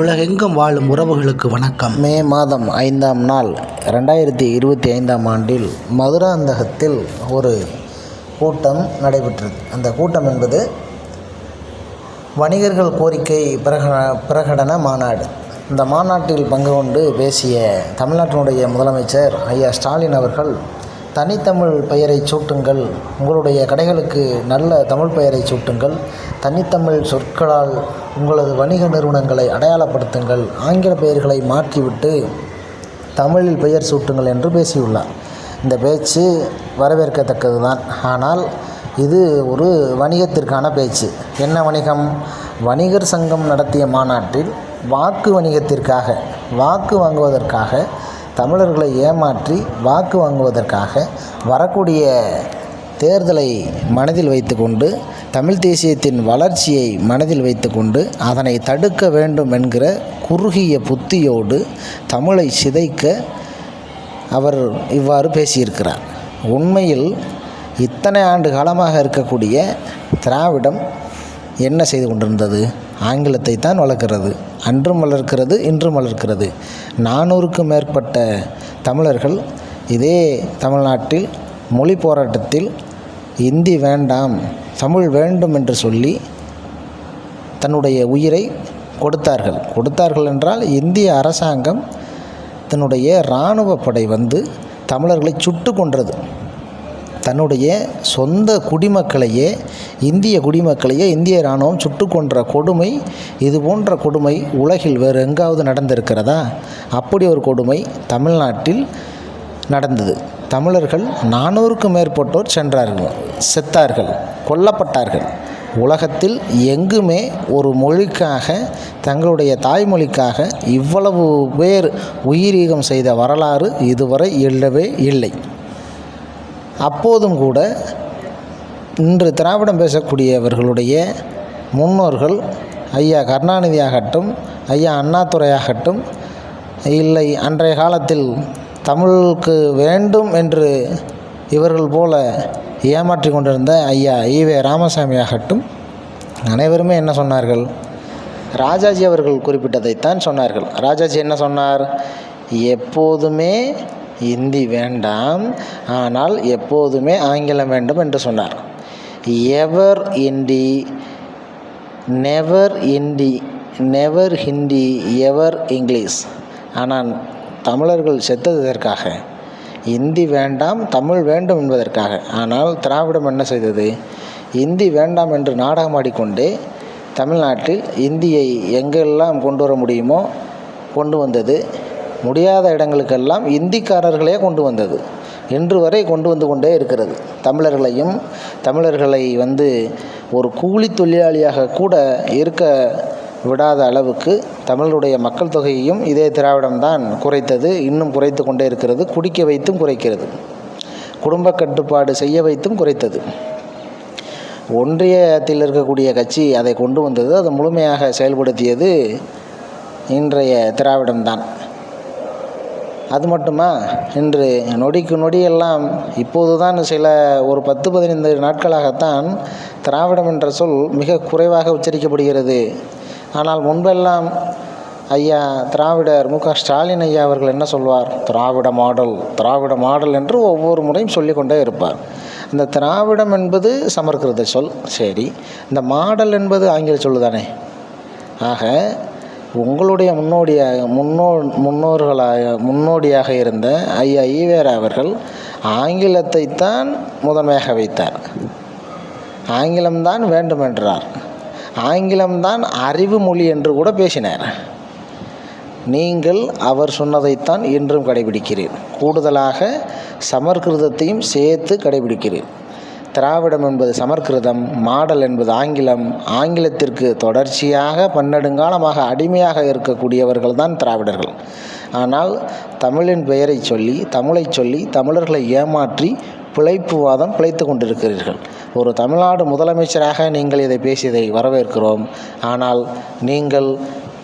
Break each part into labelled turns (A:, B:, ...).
A: உலகெங்கும் வாழும் உறவுகளுக்கு வணக்கம்.
B: மே மாதம் ஐந்தாம் நாள் ரெண்டாயிரத்தி இருபத்தி ஐந்தாம் ஆண்டில் மதுராந்தகத்தில் ஒரு கூட்டம் நடைபெற்றது. அந்த கூட்டம் என்பது வணிகர்கள் கோரிக்கை பிரகட பிரகடன மாநாடு. இந்த மாநாட்டில் பங்கு கொண்டு பேசிய தமிழ்நாட்டினுடைய முதலமைச்சர் ஐயா ஸ்டாலின் அவர்கள் தனித்தமிழ் பெயரை சூட்டுங்கள். உங்களுடைய கடைகளுக்கு நல்ல தமிழ் பெயரை சூட்டுங்கள். தனித்தமிழ் சொற்களால் உங்களது வணிக நிறுவனங்களை அடையாளப்படுத்துங்கள். ஆங்கில பெயர்களை மாற்றிவிட்டு தமிழில் பெயர் சூட்டுங்கள் என்று பேசியுள்ளார். இந்த பேச்சு வரவேற்கத்தக்கது தான் ஆனால் இது ஒரு வணிகத்திற்கான பேச்சு. என்ன வணிகம்? வணிகர் சங்கம் நடத்திய மாநாட்டில் வாக்கு வணிகத்திற்காக வாக்கு வாங்குவதற்காக தமிழர்களை ஏமாற்றி வாக்கு வாங்குவதற்காக வரக்கூடிய தேர்தலை மனதில் வைத்துக்கொண்டு தமிழ் தேசியத்தின் வளர்ச்சியை மனதில் வைத்துக்கொண்டு அதனை தடுக்க வேண்டும் என்கிற குறுகிய புத்தியோடு தமிழை சிதைக்க அவர் இவ்வாறு பேசியிருக்கிறார். உண்மையில் இத்தனை ஆண்டு காலமாக இருக்கக்கூடிய திராவிடம் என்ன செய்து கொண்டிருந்தது? ஆங்கிலத்தை தான் வளர்க்கிறது. அன்றும் வளர்க்கிறது இன்றும் வளர்க்கிறது. நானூறுக்கும் மேற்பட்ட தமிழர்கள் இதே தமிழ்நாட்டில் மொழி போராட்டத்தில் இந்தி வேண்டாம் தமிழ் வேண்டும் என்று சொல்லி தன்னுடைய உயிரை கொடுத்தார்கள். கொடுத்தார்கள் என்றால் இந்திய அரசாங்கம் தன்னுடைய இராணுவ படை வந்து தமிழர்களை சுட்டு கொன்றது. தன்னுடைய சொந்த குடிமக்களையே இந்திய குடிமக்களையே இந்திய இராணுவம் சுட்டு கொன்ற கொடுமை இது போன்ற கொடுமை உலகில் வேறு எங்காவது நடந்திருக்கிறதா? அப்படி ஒரு கொடுமை தமிழ்நாட்டில் நடந்தது. தமிழர்கள் நானூறுக்கும் மேற்பட்டோர் சென்றார்கள் செத்தார்கள் கொல்லப்பட்டார்கள். உலகத்தில் எங்குமே ஒரு மொழிக்காக தங்களுடைய தாய்மொழிக்காக இவ்வளவு பேர் உயிரீகம் செய்த வரலாறு இதுவரை இல்லவே இல்லை. அப்போதும் கூட இன்று திராவிடம் பேசக்கூடியவர்களுடைய முன்னோர்கள் ஐயா கருணாநிதியாகட்டும் ஐயா அண்ணாதுரை ஆகட்டும் இல்லை அன்றைய காலத்தில் தமிழுக்கு வேண்டும் என்று இவர்கள் போல ஏமாற்றி கொண்டிருந்த ஐயா ஈவே ராமசாமி ஆகட்டும் அனைவருமே என்ன சொன்னார்கள்? ராஜாஜி அவர்கள் குறிப்பிட்டதைத்தான் சொன்னார்கள். ராஜாஜி என்ன சொன்னார்? எப்போதுமே இந்தி வேண்டாம் ஆனால் எப்போதுமே ஆங்கிலம் வேண்டும் என்று சொன்னார். Ever Hindi never Hindi never Hindi ever English. ஆனால் தமிழர்கள் செத்தது இதற்காக இந்தி வேண்டாம் தமிழ் வேண்டும் என்பதற்காக. ஆனால் திராவிடம் என்ன செய்தது? இந்தி வேண்டாம் என்று நாடகமாடிக்கொண்டே தமிழ்நாட்டில் இந்தியை எங்கெல்லாம் கொண்டு வர முடியுமோ கொண்டு வந்தது முடியாத இடங்களுக்கெல்லாம் இந்திக்காரர்களே கொண்டு வந்தது. இன்று வரை கொண்டு வந்து கொண்டே இருக்கிறது. தமிழர்களையும் தமிழர்களை வந்து ஒரு கூலி தொழிலாளியாக கூட இருக்க விடாத அளவுக்கு தமிழருடைய மக்கள் தொகையையும் இதே திராவிடம்தான் குறைத்தது. இன்னும் குறைத்து கொண்டே இருக்கிறது. குடிக்க வைத்தும் குறைக்கிறது. குடும்ப கட்டுப்பாடு செய்ய வைத்தும் குறைத்தது. ஒன்றியத்தில் இருக்கக்கூடிய கட்சி அதை கொண்டு வந்தது. அதை முழுமையாக செயல்படுத்தியது இன்றைய திராவிடம்தான். அது மட்டுமா? இன்று நொடிக்கு நொடியெல்லாம் இப்போது தான் சில ஒரு பத்து பதினைந்து நாட்களாகத்தான் திராவிடம் என்ற சொல் மிக குறைவாக உச்சரிக்கப்படுகிறது. ஆனால் முன்பெல்லாம் ஐயா திராவிடர் மு க ஸ்டாலின் ஐயா அவர்கள் என்ன சொல்வார்? திராவிட மாடல் திராவிட மாடல் என்று ஒவ்வொரு முறையும் சொல்லிக்கொண்டே இருப்பார். இந்த திராவிடம் என்பது சமர்கிருத சொல். சரி இந்த மாடல் என்பது ஆங்கில சொல் தானே ஆக உங்களுடைய முன்னோடியாக முன்னோ முன்னோர்களாக முன்னோடியாக இருந்த ஐயா ஈவேரா அவர்கள் ஆங்கிலத்தை தான் முதன்மையாக வைத்தார். ஆங்கிலம்தான் வேண்டுமென்றார். ஆங்கிலம்தான் அறிவு மொழி என்று கூட பேசினார். நீங்கள் அவர் சொன்னதைத்தான் இன்றும் கடைபிடிக்கிறீர். கூடுதலாக சமர்கிருதத்தையும் சேர்த்து கடைபிடிக்கிறீர். திராவிடம் என்பது சமற்கிருதம் மாடல் என்பது ஆங்கிலம் ஆங்கிலத்திற்கு தொடர்ச்சியாக பன்னெடுங்காலமாக அடிமையாக இருக்கக்கூடியவர்கள் தான் திராவிடர்கள். ஆனால் தமிழின் பெயரை சொல்லி தமிழை சொல்லி தமிழர்களை ஏமாற்றி பிழைப்புவாதம் பிழைத்து கொண்டிருக்கிறீர்கள். ஒரு தமிழ்நாடு முதலமைச்சராக நீங்கள் இதை பேசியதை வரவேற்கிறோம். ஆனால் நீங்கள்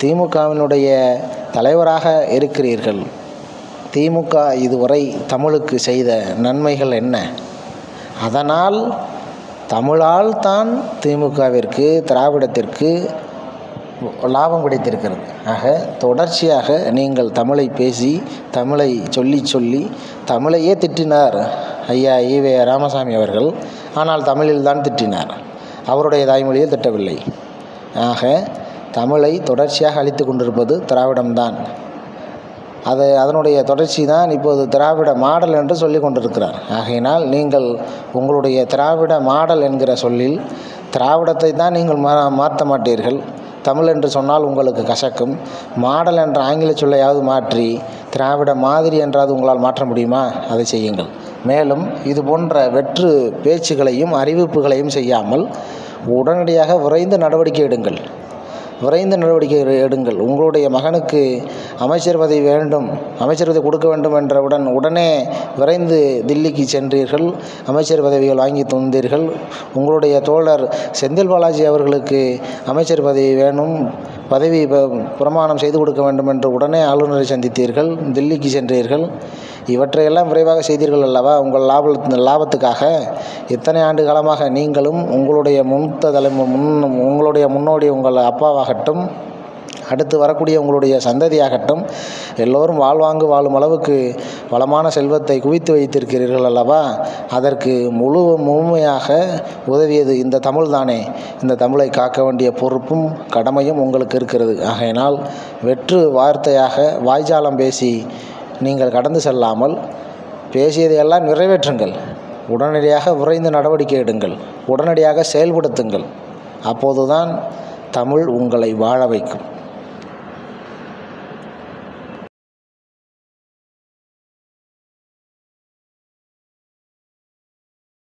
B: திமுகவினுடைய தலைவராக இருக்கிறீர்கள். திமுக இதுவரை தமிழுக்கு செய்த நன்மைகள் என்ன? அதனால் தமிழால் தான் திமுகவிற்கு திராவிடத்திற்கு லாபம் கிடைத்திருக்கிறது. ஆக தொடர்ச்சியாக நீங்கள் தமிழை பேசி தமிழை சொல்லி சொல்லி தமிழையே திட்டினார் ஐயா ஈவே ராமசாமி அவர்கள். ஆனால் தமிழில் தான் திட்டினார். அவருடைய தாய்மொழியில் திட்டவில்லை. ஆக தமிழை தொடர்ச்சியாக அழித்து கொண்டிருப்பது திராவிடம்தான். அது அதனுடைய தொடர்ச்சி தான் இப்போது திராவிட மாடல் என்று சொல்லி கொண்டிருக்கிறார். ஆகையினால் நீங்கள் உங்களுடைய திராவிட மாடல் என்கிற சொல்லில் திராவிடத்தை தான் நீங்கள் மா மாற்ற மாட்டீர்கள். தமிழ் என்று சொன்னால் உங்களுக்கு கசக்கும். மாடல் என்ற ஆங்கில சொல்லையாவது மாற்றி திராவிட மாதிரி என்றாவது உங்களால் மாற்ற முடியுமா? அதை செய்யுங்கள். மேலும் இது போன்ற வெற்று பேச்சுகளையும் அறிவிப்புகளையும் செய்யாமல் உடனடியாக விரைந்து நடவடிக்கை எடுங்கள். விரைந்து நடவடிக்கை எடுங்கள். உங்களுடைய மகனுக்கு அமைச்சர் பதவி வேண்டும் அமைச்சர் பதவி கொடுக்க வேண்டும் என்றவுடன் உடனே விரைந்து தில்லிக்கு சென்றீர்கள். அமைச்சர் பதவிகள் வாங்கி தந்தீர்கள். உங்களுடைய தோழர் செந்தில் பாலாஜி அவர்களுக்கு அமைச்சர் பதவி வேணும். பதவி பிரமாணம் செய்து கொடுக்க வேண்டும் என்று உடனே ஆளுநரை சந்தித்தீர்கள் தில்லிக்கு சென்றீர்கள். இவற்றையெல்லாம் விரைவாக செய்தீர்கள் அல்லவா? உங்கள் லாப லாபத்துக்காக. இத்தனை ஆண்டு காலமாக நீங்களும் உங்களுடைய மூத்த தலைமு முன் உங்களுடைய முன்னோடி உங்கள் அப்பாவாகட்டும் அடுத்து வரக்கூடிய உங்களுடைய சந்ததியாகட்டும் எல்லோரும் வாழ்வாங்கு வாழும் அளவுக்கு வளமான செல்வத்தை குவித்து வைத்திருக்கிறீர்கள் அல்லவா? அதற்கு முழு முழுமையாக உதவியது இந்த தமிழ் தானே இந்த தமிழை காக்க வேண்டிய பொறுப்பும் கடமையும் உங்களுக்கு இருக்கிறது. ஆகையினால் வெற்று வார்த்தையாக வாய்ஜாலம் பேசி நீங்கள் கடந்து செல்லாமல் பேசியதையெல்லாம் நிறைவேற்றுங்கள். உடனடியாக விரைந்து நடவடிக்கை எடுங்கள். உடனடியாக செயல்படுத்துங்கள். அப்போதுதான் தமிழ் உங்களை வாழ வைக்கும்.